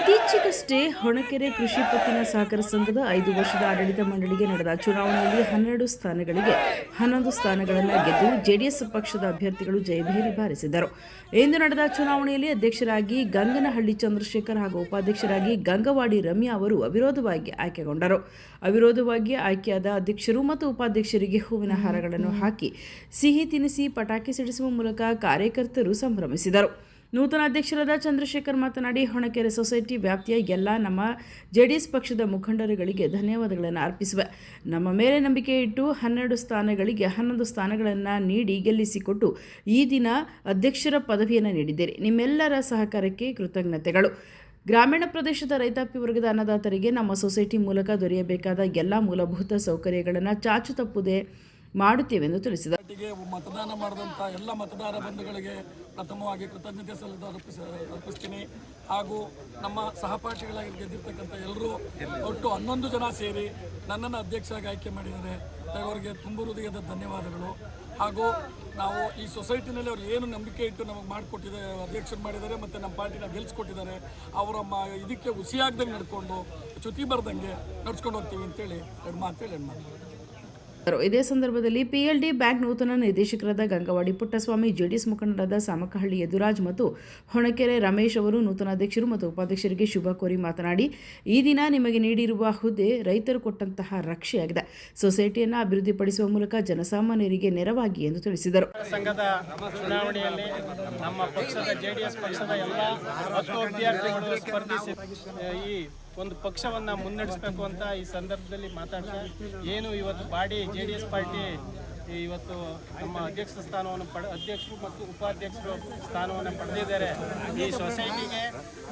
ಇತ್ತೀಚೆಗಷ್ಟೇ ಹೊಣಕೆರೆ ಕೃಷಿ ಪತ್ತಿನ ಸಹಕಾರ ಸಂಘದ ಐದು ವರ್ಷದ ಆಡಳಿತ ಮಂಡಳಿಗೆ ನಡೆದ ಚುನಾವಣೆಯಲ್ಲಿ ಹನ್ನೆರಡು ಸ್ಥಾನಗಳಿಗೆ ಹನ್ನೊಂದು ಸ್ಥಾನಗಳನ್ನು ಗೆದ್ದು ಜೆಡಿಎಸ್ ಪಕ್ಷದ ಅಭ್ಯರ್ಥಿಗಳು ಜಯಭೇರಿ ಬಾರಿಸಿದರು. ಇಂದು ನಡೆದ ಚುನಾವಣೆಯಲ್ಲಿ ಅಧ್ಯಕ್ಷರಾಗಿ ಗಂಗನಹಳ್ಳಿ ಚಂದ್ರಶೇಖರ್ ಹಾಗೂ ಉಪಾಧ್ಯಕ್ಷರಾಗಿ ಗಂಗವಾಡಿ ರಮ್ಯಾ ಅವರು ಅವಿರೋಧವಾಗಿ ಆಯ್ಕೆಗೊಂಡರು. ಅವಿರೋಧವಾಗಿ ಆಯ್ಕೆಯಾದ ಅಧ್ಯಕ್ಷರು ಮತ್ತು ಉಪಾಧ್ಯಕ್ಷರಿಗೆ ಹೂವಿನ ಹಾರಗಳನ್ನು ಹಾಕಿ ಸಿಹಿ ತಿನಿಸಿ ಪಟಾಕಿ ಸಿಡಿಸುವ ಮೂಲಕ ಕಾರ್ಯಕರ್ತರು ಸಂಭ್ರಮಿಸಿದರು. ನೂತನ ಅಧ್ಯಕ್ಷರಾದ ಚಂದ್ರಶೇಖರ್ ಮಾತನಾಡಿ, ಹೊಣಕೆರೆ ಸೊಸೈಟಿ ವ್ಯಾಪ್ತಿಯ ಎಲ್ಲ ನಮ್ಮ ಜೆಡಿಎಸ್ ಪಕ್ಷದ ಮುಖಂಡರುಗಳಿಗೆ ಧನ್ಯವಾದಗಳನ್ನು ಅರ್ಪಿಸುವೆ. ನಮ್ಮ ಮೇಲೆ ನಂಬಿಕೆ ಇಟ್ಟು ಹನ್ನೆರಡು ಸ್ಥಾನಗಳಿಗೆ, ಹನ್ನೊಂದು ಸ್ಥಾನಗಳನ್ನು ನೀಡಿ ಗೆಲ್ಲಿಸಿಕೊಟ್ಟು ಈ ದಿನ ಅಧ್ಯಕ್ಷರ ಪದವಿಯನ್ನು ನೀಡಿದ್ದೀರಿ. ನಿಮ್ಮೆಲ್ಲರ ಸಹಕಾರಕ್ಕೆ ಕೃತಜ್ಞತೆಗಳು. ಗ್ರಾಮೀಣ ಪ್ರದೇಶದ ರೈತಾಪಿ ವರ್ಗದ ಅನ್ನದಾತರಿಗೆ ನಮ್ಮ ಸೊಸೈಟಿ ಮೂಲಕ ದೊರೆಯಬೇಕಾದ ಎಲ್ಲ ಮೂಲಭೂತ ಸೌಕರ್ಯಗಳನ್ನು ಚಾಚು ತಪ್ಪದೆ ಮಾಡುತ್ತೇವೆಂದು ತಿಳಿಸಿದರು ಮತದಾನ ಮಾಡಿದಂಥ ಎಲ್ಲ ಮತದಾರ ಬಂಧುಗಳಿಗೆ ಪ್ರಥಮವಾಗಿ ಕೃತಜ್ಞತೆ ಸಲ್ಲದ ಅರ್ಪಿಸ, ಅರ್ಪಿಸ್ತೀನಿ. ಹಾಗೂ ನಮ್ಮ ಸಹಪಾಠಿಗಳಾಗಿ ಗೆದ್ದಿರ್ತಕ್ಕಂಥ ಎಲ್ಲರೂ ಒಟ್ಟು ಹನ್ನೊಂದು ಜನ ಸೇರಿ ನನ್ನನ್ನು ಅಧ್ಯಕ್ಷರಾಗಿ ಆಯ್ಕೆ ಮಾಡಿದ್ದಾರೆ. ಅವರಿಗೆ ತುಂಬ ಹೃದಯದ ಧನ್ಯವಾದಗಳು. ಹಾಗೂ ನಾವು ಈ ಸೊಸೈಟಿನಲ್ಲಿ ಅವ್ರು ಏನು ನಂಬಿಕೆ ಇಟ್ಟು ನಮಗೆ ಮಾಡಿಕೊಟ್ಟಿದ್ದಾರೆ ಅಧ್ಯಕ್ಷರು ಮಾಡಿದ್ದಾರೆ ಮತ್ತು ನಮ್ಮ ಪಾರ್ಟಿನ ಗೆಲ್ಸ್ಕೊಟ್ಟಿದ್ದಾರೆ, ಅವರ ಮ, ಇದಕ್ಕೆ ಹುಸಿಯಾಗ್ದಂಗೆ ನಡ್ಕೊಂಡು, ಚ್ಯುತಿ ಬರ್ದಂಗೆ ನಡ್ಸ್ಕೊಂಡು ಹೋಗ್ತೀವಿ ಅಂತೇಳಿ ಎರಡು ಮಾತೇಳಿ ಎರಡು ಮಾತು ಇದೇ ಸಂದರ್ಭದಲ್ಲಿ ಪಿಎಲ್ಡಿ ಬ್ಯಾಂಕ್ ನೂತನ ನಿರ್ದೇಶಕರಾದ ಗಂಗವಾಡಿ ಪುಟ್ಟಸ್ವಾಮಿ, ಜೆಡಿಎಸ್ ಮುಖಂಡರಾದ ಸಾಮಕಹಳ್ಳಿ ಯದುರಾಜ್ ಮತ್ತು ಹೊಣಕೆರೆ ರಮೇಶ್ ಅವರು ನೂತನ ಅಧ್ಯಕ್ಷರು ಮತ್ತು ಉಪಾಧ್ಯಕ್ಷರಿಗೆ ಶುಭ ಕೋರಿ ಮಾತನಾಡಿ, ಈ ದಿನ ನಿಮಗೆ ನೀಡಿರುವ ಹುದ್ದೆ ರೈತರು ಕೊಟ್ಟಂತಹ ರಕ್ಷೆಯಾಗಿದೆ. ಸೊಸೈಟಿಯನ್ನು ಅಭಿವೃದ್ಧಿಪಡಿಸುವ ಮೂಲಕ ಜನಸಾಮಾನ್ಯರಿಗೆ ನೆರವಾಗಿ ಎಂದು ತಿಳಿಸಿದರು. ಸಂಘದ ಸ್ಪರ್ಧಿಸಿ, ಈ ಒಂದು ಪಕ್ಷವನ್ನು ಮುನ್ನಡೆಸಬೇಕು ಅಂತ ಈ ಸಂದರ್ಭದಲ್ಲಿ ಮಾತಾಡ್ತಾ ಏನು ಇವತ್ತು ಬಾಡಿ ಜೆ ಡಿ ಎಸ್ ಪಾರ್ಟಿ, ಇವತ್ತು ನಮ್ಮ ಅಧ್ಯಕ್ಷ ಸ್ಥಾನವನ್ನು ಪಡ, ಅಧ್ಯಕ್ಷರು ಮತ್ತು ಉಪಾಧ್ಯಕ್ಷರು ಸ್ಥಾನವನ್ನು ಪಡೆದಿದ್ದಾರೆ ಈ ಸೊಸೈಟಿಗೆ,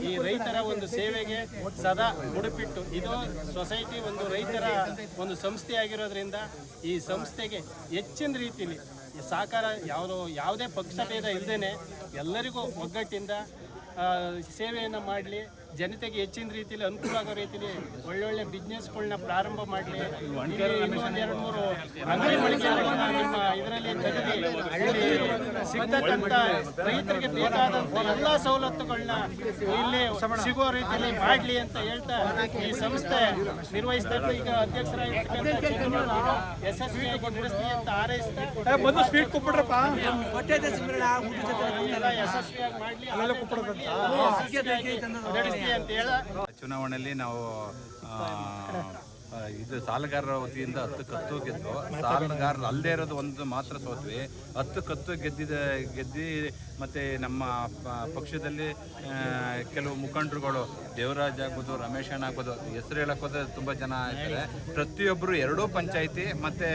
ಈ ರೈತರ ಒಂದು ಸೇವೆಗೆ ಸದಾ ಮುಡುಪಿಟ್ಟು ಇದು ಸೊಸೈಟಿ ಒಂದು ರೈತರ ಒಂದು ಸಂಸ್ಥೆಯಾಗಿರೋದ್ರಿಂದ ಈ ಸಂಸ್ಥೆಗೆ ಹೆಚ್ಚಿನ ರೀತಿಯಲ್ಲಿ ಸಹಕಾರ ಯಾವುದೋ, ಯಾವುದೇ ಪಕ್ಷಭೇದ ಇಲ್ಲದೇ ಎಲ್ಲರಿಗೂ ಒಗ್ಗಟ್ಟಿಂದ ಸೇವೆಯನ್ನು ಮಾಡಲಿ. ಜನತೆಗೆ ಹೆಚ್ಚಿನ ರೀತಿಯಲ್ಲಿ ಅನುಕೂಲ ಆಗೋ ರೀತಿಯಲ್ಲಿ ಒಳ್ಳೊಳ್ಳೆ ಬಿಸ್ನೆಸ್ಗಳನ್ನ ಪ್ರಾರಂಭ ಮಾಡಲಿ. ಒಂದೆರಡು ಮೂರು ಅಂಗಡಿ ಮಳಿಗೆಗಳನ್ನ ನಿಮ್ಮ ಇದರಲ್ಲಿ ತೆಗೆದು ಹಳ್ಳಿ ಸಿಗ್ತಕ್ಕಂಥ ರೈತರಿಗೆ ಬೇಕಾದಂಥ ಎಲ್ಲ ಸವಲತ್ತುಗಳನ್ನ ಇಲ್ಲಿ ಸಿಗೋ ರೀತಿಯಲ್ಲಿ ಮಾಡಲಿ ಅಂತ ಹೇಳ್ತಾ ಈ ಸಂಸ್ಥೆ ನಿರ್ವಹಿಸ್ತಾ ಇದ್ದು ಈಗ ಅಧ್ಯಕ್ಷರಾಗಿರ್ತಕ್ಕಂಥ ಚಿಕ್ಕಮಗಳೂರು ಯಶಸ್ವಿಯಾಗಿ ಅಂತ ಹಾರೈಸ್ತಾ ಯಶಸ್ವಿಯಾಗಿ ಮಾಡಲಿ. ಅಂತ ಹೇಳ. ಚುನಾವಣೆಯಲ್ಲಿ ನಾವು ಇದು ಸಾಲಗಾರರ ವತಿಯಿಂದ ಹತ್ತು ಕತ್ತು ಗೆದ್ದು, ಸಾಲಗಾರರು ಅಲ್ಲದೆ ಇರೋದು ಒಂದು ಮಾತ್ರ ಸೋತ್ವಿ. ಹತ್ತು ಕತ್ತು ಗೆದ್ದಿದ, ಗೆದ್ದಿ ಮತ್ತು ನಮ್ಮ ಪಕ್ಷದಲ್ಲಿ ಕೆಲವು ಮುಖಂಡರುಗಳು, ದೇವರಾಜ್ ಆಗ್ಬೋದು ರಮೇಶ್ ಅಣ್ಣ ಆಗ್ಬೋದು ಹೆಸರು ಹೇಳಕ್ ಹೋದ್ರೆ ತುಂಬ ಜನ ಇದ್ದಾರೆ. ಪ್ರತಿಯೊಬ್ಬರು ಎರಡೂ ಪಂಚಾಯಿತಿ ಮತ್ತು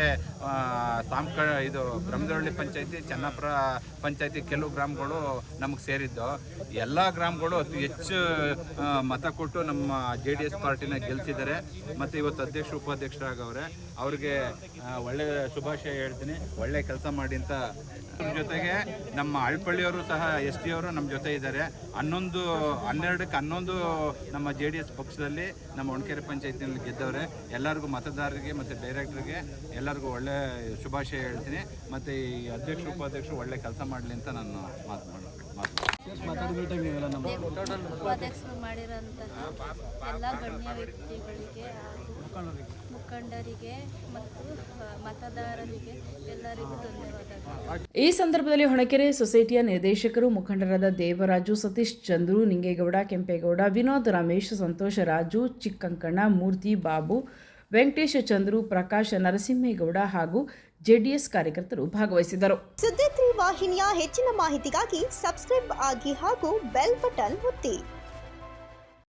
ಸಾಂಕ ಇದು ಬ್ರಹ್ಮದಹಳ್ಳಿ ಪಂಚಾಯಿತಿ, ಚನ್ನಪುರ ಪಂಚಾಯಿತಿ ಕೆಲವು ಗ್ರಾಮಗಳು ನಮಗೆ ಸೇರಿದ್ದು. ಎಲ್ಲ ಗ್ರಾಮಗಳು ಅತಿ ಹೆಚ್ಚು ಮತ ಕೊಟ್ಟು ನಮ್ಮ ಜೆ ಡಿ ಎಸ್ ಪಾರ್ಟಿನ ಗೆಲ್ಸಿದ್ದಾರೆ. ಮತ್ತು ಇವತ್ತು ಅಧ್ಯಕ್ಷ ಉಪಾಧ್ಯಕ್ಷರಾಗವ್ರೆ. ಅವ್ರಿಗೆ ಒಳ್ಳೆ ಶುಭಾಶಯ ಹೇಳ್ತೀನಿ. ಒಳ್ಳೆ ಕೆಲಸ ಮಾಡಿ ಅಂತ. ಜೊತೆಗೆ ನಮ್ಮ ಅಳ್ಪಳ್ಳಿಯವರು ಸಹ, ಎಸ್ ಟಿ ಅವರು ನಮ್ಮ ಜೊತೆ ಇದ್ದಾರೆ. ಹನ್ನೊಂದು, ಹನ್ನೆರಡಕ್ಕೆ ಹನ್ನೊಂದು ನಮ್ಮ ಜೆ ಡಿ ಎಸ್ ಪಕ್ಷದಲ್ಲಿ ನಮ್ಮ ಒಣಕೆರೆ ಪಂಚಾಯತಿನಲ್ಲಿ ಗೆದ್ದವ್ರೆ. ಎಲ್ಲರಿಗೂ ಮತದಾರರಿಗೆ ಮತ್ತು ಡೈರೆಕ್ಟ್ರಿಗೆ ಎಲ್ಲರಿಗೂ ಒಳ್ಳೆ ಶುಭಾಶಯ ಹೇಳ್ತೀನಿ. ಮತ್ತು ಈ ಅಧ್ಯಕ್ಷರು ಉಪಾಧ್ಯಕ್ಷರು ಒಳ್ಳೆ ಕೆಲಸ ಮಾಡಲಿ ಅಂತ ನಾನು ಮಾತು ಮಾತು ಉಪಾಧ್ಯಕ್ಷರು ಮಾಡಿರೋಂತಹ ಎಲ್ಲ ಗಣ್ಯ ವ್ಯಕ್ತಿಗಳಿಗೆ ಮುಖಂಡರಿಗೆ. ಮತ್ತು ಮತದಾರರಿಗೆ ಎಲ್ಲರಿಗೂ ಧನ್ಯವಾದಗಳು. ಈ ಸಂದರ್ಭದಲ್ಲಿ ಹೊಣಕೆರೆ ಸೊಸೈಟಿಯ ನಿರ್ದೇಶಕರು ಮುಖಂಡರಾದ ದೇವರಾಜು ಸತೀಶ್ ಚಂದ್ರು ನಿಂಗೇಗೌಡ ಕೆಂಪೇಗೌಡ ವಿನೋದ್ ರಮೇಶ್ ಸಂತೋಷ ರಾಜು ಚಿಕ್ಕಂಕಣ್ಣ ಮೂರ್ತಿ ಬಾಬು ವೆಂಕಟೇಶ ಚಂದ್ರು ಪ್ರಕಾಶ ನರಸಿಂಹೇಗೌಡ ಹಾಗೂ ಜೆಡಿಎಸ್ ಕಾರ್ಯಕರ್ತರು ಭಾಗವಹಿಸಿದರು ಸುದ್ದಿ ವಾಹಿನಿಯ ಹೆಚ್ಚಿನ ಮಾಹಿತಿಗಾಗಿ ಸಬ್ಸ್ಕ್ರೈಬ್ ಆಗಿ ಹಾಗೂ ಬೆಲ್ ಬಟನ್ ಒತ್ತಿ.